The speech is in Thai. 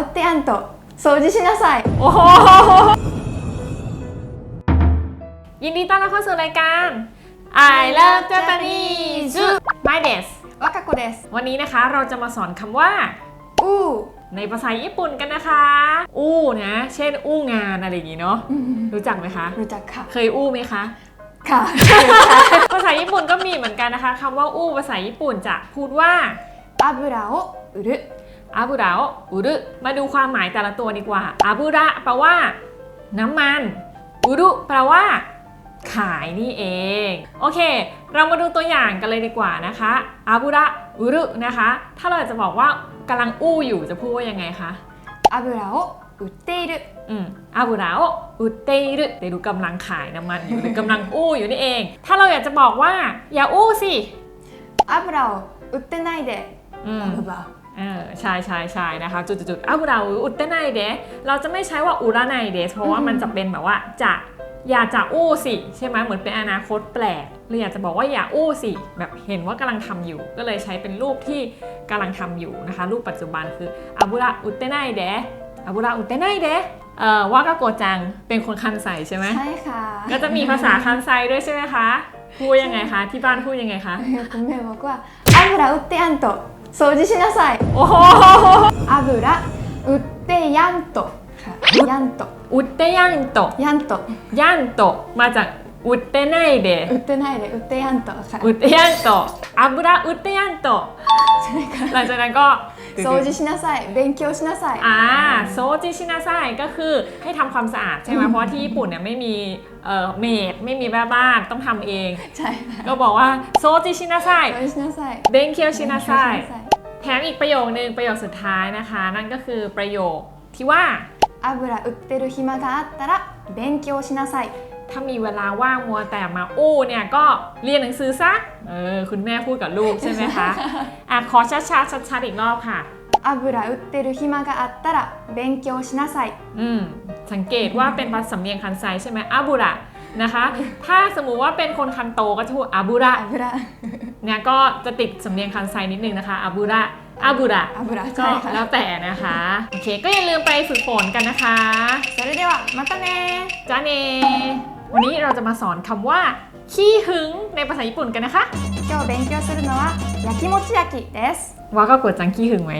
売ってやんと掃除しなさい โอ้โห ยินดีต้อนรับเข้าสู่รายการ I love Japanese My d e s わかこです วันนี้นะคะเราจะมาสอนคำว่า う ในภาษาญี่ปุ่นกันนะคะ อู้นะ เช่น อู้งานอะไรอย่างงี้เนาะ รู้จักไหมคะ รู้จักค่ะ เคยอู้ไหมคะ ค่ะ ภาษาญี่ปุ่นก็มีเหมือนกันนะคะคำว่าอู้ภาษาญี่ปุ่นจะพูดว่า 油を売る อาบุระอุรุมาดูความหมายแต่ละตัวดีกว่าอาบุระแปลว่า น้ำมันอุรุแปลว่า ขายนี่เอง โอเค เรามาดูตัวอย่างกันเลยดีกว่านะคะอาบุระอุรุนะคะ ถ้าเราจะบอกว่ากำลังอู้อยู่จะพูดว่ายังไงคะอาบุระอุเตรุอืมอาบุระอุเตรุเวดูกำลังขายน้ำมันอยู่หรือกำลังอู้อยู่นี่เอง ถ้าเราอยากจะบอกว่า อย่าอู้สิอาบุระอุเตไนเดะอาบุระ ใช่ใช่ใช่นะคะจุดจุดอ้าวเราอุดเตนายเดสเราจะไม่ใช้ว่าอุระไนเดสเพราะว่ามันจะเป็นแบบว่าจะอย่าจะอู้สิใช่ไหมเหมือนเป็นอนาคตแปลกหรืออยากจะบอกว่าอย่าอู้สิแบบเห็นว่ากำลังทำอยู่ ก็เลยใช้เป็นรูปที่กำลังทำอยู่นะคะ รูปปัจจุบันคืออาบุระอุตเตนายเดะอาบุระอุตเตนายเดะเอ่อว่าก็โกจังเป็นคนคันไซใช่ไหมใช่ค่ะ ก็จะมีภาษาคันไซด้วยใช่ไหมคะพูดยังไงคะที่บ้านพูดยังไงคะคุณแม่บอกว่าอาบุระอุตเตอันโต 掃除しなさい โอ้โห 油売ってやんとค่ะやんと อุตเตยันโต やんと ย่านโตะมาจากอุตเตไนเดะ 売ってないで売ってやんとค่ะ อุตเตยันโตะอาบุระอุตเตยันโตะ ใช่ค่ะ หลังจากนั้นก็ 掃除しなさい勉強しなさい อ่าโซจิชินาไซก็คือให้ทำความสะอาดใช่ไหมเพราะว่าที่ญี่ปุ่นเนี่ยไม่มีเอ่อเมดไม่มีแม่บ้านต้องทำเอง ใช่ค่ะ ก็บอกว่าโซจิชินาไซ 掃除しなさい เบนเคียวชินาไซ 勉強しなさい แถมอีกประโยคนึงประโยคสุดท้ายนะคะ นั่นก็คือประโยคที่ว่า 油売ってる暇があったら勉強しなさい ถ้ามีเวลาว่างมัวแต่มาอู้เนี่ยก็เรียนหนังสือซะเออคุณแม่พูดกับลูกใช่ไหมคะอ่ะขอชัดๆชัดๆอีกรอบค่ะ 油売ってる暇があったら勉強しなさい อืมสังเกตว่าเป็นภาษาสำเนียงคันไซใช่ไหมอาบุระ นะคะ ถ้าสมมุติว่าเป็นคนคันโตก็จะพูดอาบุระ 油 เนี่ยก็จะติดสำเนียงคันไซนิดนึงนะคะอาบุระอาบุระ 油 ก็ ใช่ค่ะ แล้วแต่นะคะ โอเค ก็อย่าลืมไปฝึกฝนกันนะคะ それではまたね จ้าเน วันนี้เราจะมาสอนคำว่า ขี้หึงในภาษาญี่ปุ่นกันนะคะ 今日勉強するのは焼きもち焼きです ว่าก็กดจังขี้หึงไหม